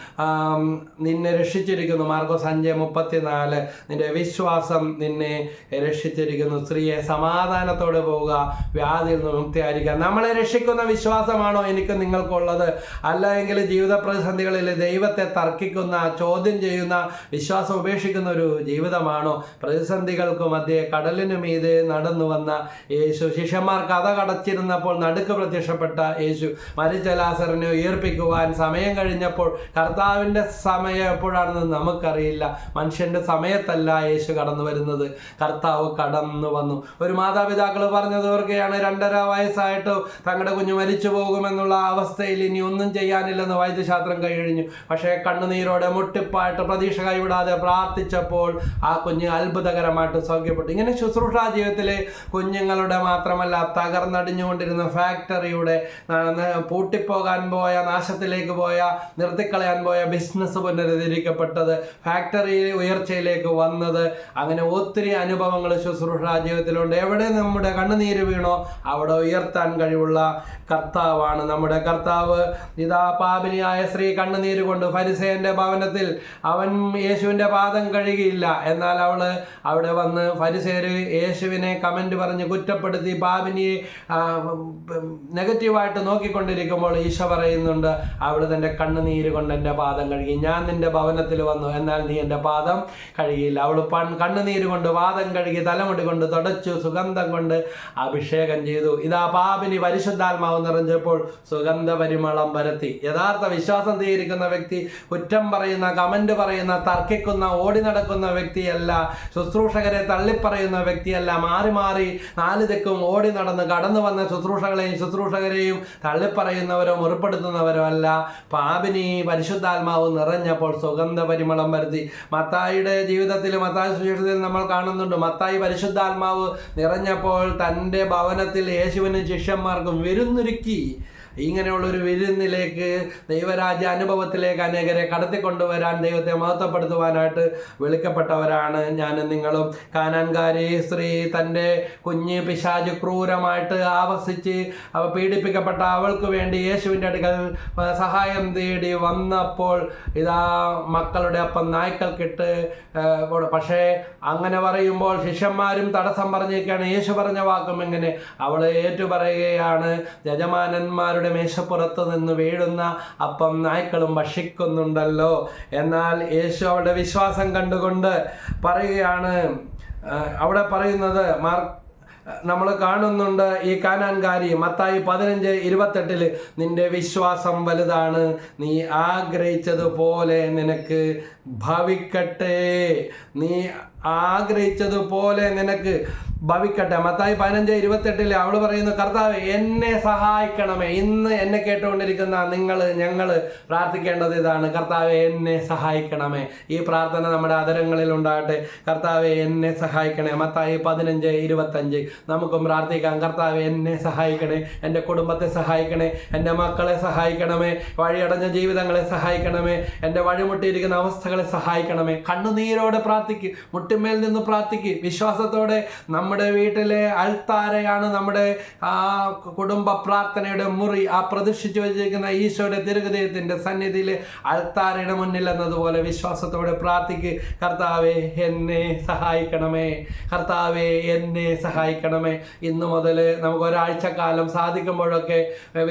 A: നിന്നെ രക്ഷിച്ചിരിക്കുന്നു. മാർക്കോസ് അഞ്ച് മുപ്പത്തിനാല്. നിന്റെ വിശ്വാസം നിന്നെ രക്ഷിച്ചിരിക്കുന്നു. സ്ത്രീയെ സമാധാനത്തോടെ പോവുക വ്യാധിയിൽ നിന്ന് മുക്തിയായിരിക്കുക. നമ്മളെ രക്ഷിക്കുന്ന വിശ്വാസമാണോ എനിക്ക് നിങ്ങൾക്കുള്ളത്? അല്ല എങ്കിൽ ജീവിത പ്രതിസന്ധികളിൽ ദൈവത്തെ തർക്കിക്കുന്ന ചോദ്യം ചെയ്യുന്ന വിശ്വാസം ഉപേക്ഷിക്കുന്ന ഒരു ജീവിതമാണോ പ്രതിസന്ധികൾക്ക് മധ്യേ കടലിനു മീതെ നടന്നു വന്ന യേശു ശിഷ്യന്മാർ കഥ കടച്ചിരുന്നപ്പോൾ നടുക്ക് പ്രത്യക്ഷപ്പെട്ട യേശു മരിച്ച ലാസറിനെ ഉയർപ്പിക്കുവാൻ സമയം കഴിഞ്ഞപ്പോൾ കർത്താവിന്റെ സമയം എപ്പോഴാണെന്ന് നമുക്കറിയില്ല. മനുഷ്യന്റെ സമയത്തല്ല യേശു കടന്നു വരുന്നത്. കർത്താവ് കടന്നു വന്നു. ഒരു മാതാപിതാക്കൾ പറഞ്ഞത് ഓർക്കുകയാണ് രണ്ടര വയസ്സായിട്ട് തങ്ങളുടെ കുഞ്ഞു മരിച്ചു പോകുമെന്നുള്ള അവസ്ഥയിൽ ഇനി ഒന്നും ചെയ്യാനില്ലെന്ന് വൈദ്യശാസ്ത്രം കഴിഞ്ഞു. പക്ഷേ കണ്ണുനീരോടെ മുട്ടിപ്പായിട്ട് പ്രതീക്ഷ കൈവിടാതെ പ്രാർത്ഥിച്ചപ്പോൾ ആ കുഞ്ഞ് അത്ഭുതകരമായിട്ട് സൗഖ്യപ്പെട്ടു. ഇങ്ങനെ ശുശ്രൂഷാ ജീവിതത്തിലെ കുഞ്ഞുങ്ങളുടെ മാത്രമല്ല തകർന്നടിഞ്ഞുകൊണ്ടിരുന്ന ഫാക്ടറിയുടെ പൂട്ടിപ്പോകാൻ പോയ നാശത്തിലേക്ക് പോയ നിർത്തിക്കളയാൻ പോയ ബിസിനസ് പുനരുദ്ധരിക്കപ്പെട്ടത് ഫാക്ടറി ഉയർച്ചയിലേക്ക് വന്നത്. അങ്ങനെ ഒത്തിരി അനുഭവങ്ങൾ ശുശ്രൂഷാ ജീവിതത്തിലുണ്ട്. എവിടെ നമ്മുടെ കണ്ണുനീര് വീണോ അവിടെ ഉയർത്താൻ കഴിവുള്ള കർത്താവാണ് നമ്മുടെ കർത്താവ്. ഇതാ പാപിനിയായ സ്ത്രീ കണ്ണുനീര് കൊണ്ട് ഫരിസേന്റെ ഭവനത്തിൽ അവൻ യേശുവിന്റെ പാദം കഴുകിയില്ല. എന്നാൽ അവൾ അവിടെ വന്ന് ഫരിസേര് യേശുവിനെ കമന്റ് പറഞ്ഞ് കുറ്റപ്പെടുത്തി പാപിനിയെ നെഗറ്റീവായിട്ട് നോക്കിക്കൊണ്ടിരിക്കുമ്പോൾ ഈശോ പറയുന്നുണ്ട് അവൾ തന്റെ കണ്ണുനീര് കൊണ്ട് എന്റെ പാദം കഴുകി. ഞാൻ നിന്റെ ഭവനത്തിൽ വന്നു എന്നാൽ നീ എന്റെ പാദം കഴുകിയില്ല. അവൾ പൺ കണ്ണുനീര് കൊണ്ട് പാദം കഴുകി തലമുടി കൊണ്ട് തുടച്ചു സുഗന്ധം കൊണ്ട് അഭിഷേകം ചെയ്തു. ഇതാ പാപിനി പരിശുദ്ധാത്മാവ് നിറഞ്ഞപ്പോൾ സുഗന്ധ പരിമളം പരത്തി. യഥാർത്ഥ വിശ്വാസം തീരിക്കുന്ന വ്യക്തി കുറ്റം പറയുന്ന കമന്റ് പറയുന്ന തർക്കിക്കുന്ന ഓടി നടക്കുന്ന വ്യക്തിയല്ല ശുശ്രൂഷകരെ തള്ളിപ്പറയുന്ന വ്യക്തിയല്ല. മാറി മാറി നാല് തെക്കും ഓടി നടന്ന് കടന്നു വന്ന ശുശ്രൂഷകളെയും ശുശ്രൂഷകരെയും തള്ളിപ്പറയുന്നവരോ മുറിപ്പെടുത്തുന്നവരോ അല്ല. പാപിനി പരിശുദ്ധാത്മാവ് നിറഞ്ഞപ്പോൾ സുഗന്ധ പരിമളം വരുത്തി. മത്തായിയുടെ ജീവിതത്തിൽ മത്തായ സുശേഷത്തിൽ നമ്മൾ കാണുന്നുണ്ട്. മത്തായി പരിശുദ്ധാത്മാവ് നിറഞ്ഞപ്പോൾ തന്റെ ഭവനത്തിൽ യേശുവിനും ശിഷ്യന്മാർക്കും വിരുന്നൊരുക്കി. ഇങ്ങനെയുള്ള ഒരു വിരുന്നിലേക്ക് ദൈവരാജ്യ അനുഭവത്തിലേക്ക് അനേകരെ കടത്തിക്കൊണ്ടുവരാൻ ദൈവത്തെ മഹത്വപ്പെടുത്തുവാനായിട്ട് വിളിക്കപ്പെട്ടവരാണ് ഞാൻ നിങ്ങളും. കാനാൻകാരി സ്ത്രീ തന്റെ കുഞ്ഞ് പിശാജ് ക്രൂരമായിട്ട് ആവസിച്ച് അവ പീഡിപ്പിക്കപ്പെട്ട അവൾക്ക് വേണ്ടി യേശുവിന്റെ അടുക്കൽ സഹായം തേടി വന്നപ്പോൾ ഇതാ മക്കളുടെ അപ്പം നായ്ക്കൾക്കിട്ട് പക്ഷേ അങ്ങനെ പറയുമ്പോൾ ശിഷ്യന്മാരും തടസ്സം പറഞ്ഞേക്കാണ്. യേശു പറഞ്ഞ വാക്കും എങ്ങനെ അവൾ ഏറ്റുപറയുകയാണ് യജമാനന്മാരുടെ മേശപ്പുറത്ത് നിന്ന് വീഴുന്ന അപ്പം നായ്ക്കളും ഭക്ഷിക്കുന്നുണ്ടല്ലോ. എന്നാൽ യേശു അവിടെ വിശ്വാസം കണ്ടുകൊണ്ട് പറയുകയാണ് അവിടെ പറയുന്നത് മാർ നമ്മൾ കാണുന്നുണ്ട് ഈ കാനാൻകാരി മത്തായി പതിനഞ്ച് ഇരുപത്തെട്ടിൽ നിന്റെ വിശ്വാസം വലുതാണ് നീ ആഗ്രഹിച്ചതുപോലെ നിനക്ക് ഭവിക്കട്ടെ. നീ ആഗ്രഹിച്ചതുപോലെ നിനക്ക് ഭവിക്കട്ടെ. മത്തായി പതിനഞ്ച് ഇരുപത്തെട്ടിൽ അവൾ പറയുന്നു കർത്താവ് എന്നെ സഹായിക്കണമേ. ഇന്ന് എന്നെ കേട്ടുകൊണ്ടിരിക്കുന്ന നിങ്ങൾ ഞങ്ങൾ പ്രാർത്ഥിക്കേണ്ടത് ഇതാണ്. കർത്താവ് എന്നെ സഹായിക്കണമേ. ഈ പ്രാർത്ഥന നമ്മുടെ അതരങ്ങളിൽ ഉണ്ടാകട്ടെ. കർത്താവെ എന്നെ സഹായിക്കണേ. മത്തായി പതിനഞ്ച് ഇരുപത്തഞ്ച്. നമുക്കും പ്രാർത്ഥിക്കാം കർത്താവ് എന്നെ സഹായിക്കണേ. എന്റെ കുടുംബത്തെ സഹായിക്കണേ. എന്റെ മക്കളെ സഹായിക്കണമേ. വഴിയടഞ്ഞ ജീവിതങ്ങളെ സഹായിക്കണമേ. എന്റെ വഴിമുട്ടിയിരിക്കുന്ന അവസ്ഥകളെ സഹായിക്കണമേ. കണ്ണുനീരോടെ പ്രാർത്ഥിക്ക് മുട്ടിന്മേൽ നിന്ന് പ്രാർത്ഥിക്ക്. വിശ്വാസത്തോടെ നമ്മുടെ വീട്ടിലെ അൾത്താരയാണ് നമ്മുടെ ആ കുടുംബ പ്രാർത്ഥനയുടെ മുറി ആ പ്രതിഷ്ഠിച്ചു വെച്ചിരിക്കുന്ന ഈശോയുടെ തിരുഹൃദയത്തിന്റെ സന്നിധിയിൽ അൾത്താരയുടെ മുന്നിൽ എന്നതുപോലെ വിശ്വാസത്തോടെ പ്രാർത്ഥിക്ക്. കർത്താവെ എന്നെ സഹായിക്കണമേ. കർത്താവെ എന്നെ സഹായിക്കണമേ. ഇന്നു മുതൽ നമുക്ക് ഒരാഴ്ചക്കാലം സാധിക്കുമ്പോഴൊക്കെ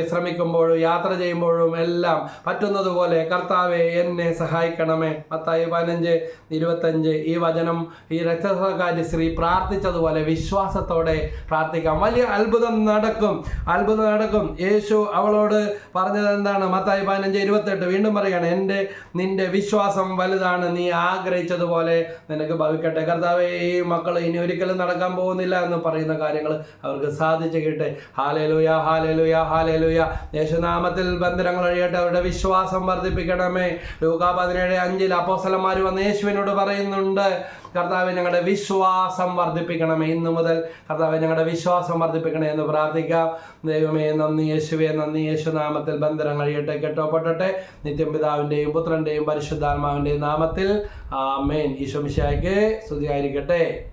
A: വിശ്രമിക്കുമ്പോഴും യാത്ര ചെയ്യുമ്പോഴും എല്ലാം പറ്റുന്നതുപോലെ കർത്താവെ എന്നെ സഹായിക്കണമേ. പത്തായി പതിനഞ്ച് ഇരുപത്തഞ്ച്. ഈ വചനം ഈ രക്തസഹകാരി സ്ത്രീ പ്രാർത്ഥിച്ചതുപോലെ വിശ്വാസത്തോടെ പ്രാർത്ഥിക്കാം. വലിയ അത്ഭുതം നടക്കും. അത്ഭുതം നടക്കും. യേശു അവളോട് പറഞ്ഞത് എന്താണ്? മത്തായി പതിനഞ്ച് ഇരുപത്തെട്ട്. വീണ്ടും പറയാണ് എന്റെ നിന്റെ വിശ്വാസം വലുതാണ്. നീ ആഗ്രഹിച്ചതുപോലെ നിനക്ക് ഭവിക്കട്ടെ. കർത്താവ് ഈ മക്കൾ ഇനി ഒരിക്കലും നടക്കാൻ പോകുന്നില്ല എന്ന് പറയുന്ന കാര്യങ്ങൾ അവർക്ക് സാധിച്ചു കിട്ടെ ഹാലേലുയ ഹാലേലുയ ഹാലേലുയ യേശുനാമത്തിൽ ബന്ധനങ്ങൾ ഒഴിയട്ടെ അവരുടെ വിശ്വാസം വർദ്ധിപ്പിക്കണമേ. ലൂക്കാ പതിനേഴ് അഞ്ചിൽ അപ്പോസലന്മാർ വന്ന് യേശുവിനോട് പറയുന്നുണ്ട് കർത്താവ് ഞങ്ങളുടെ വിശ്വാസം വർദ്ധിപ്പിക്കണമേ. ഇന്നു മുതൽ കർത്താവ് ഞങ്ങളുടെ വിശ്വാസം വർദ്ധിപ്പിക്കണേ എന്ന് പ്രാർത്ഥിക്കാം. ദൈവമേ നന്ദി യേശുവേ നന്ദി യേശുനാമത്തിൽ ബന്ധനം കഴിയട്ടെ കെട്ടോപ്പെട്ടെ നിത്യം പിതാവിന്റെയും പുത്രന്റെയും പരിശുദ്ധാത്മാവിന്റെയും നാമത്തിൽ ആമേൻ. ഈശോ മിശിഹായ്ക്ക് സ്തുതിയായിരിക്കട്ടെ.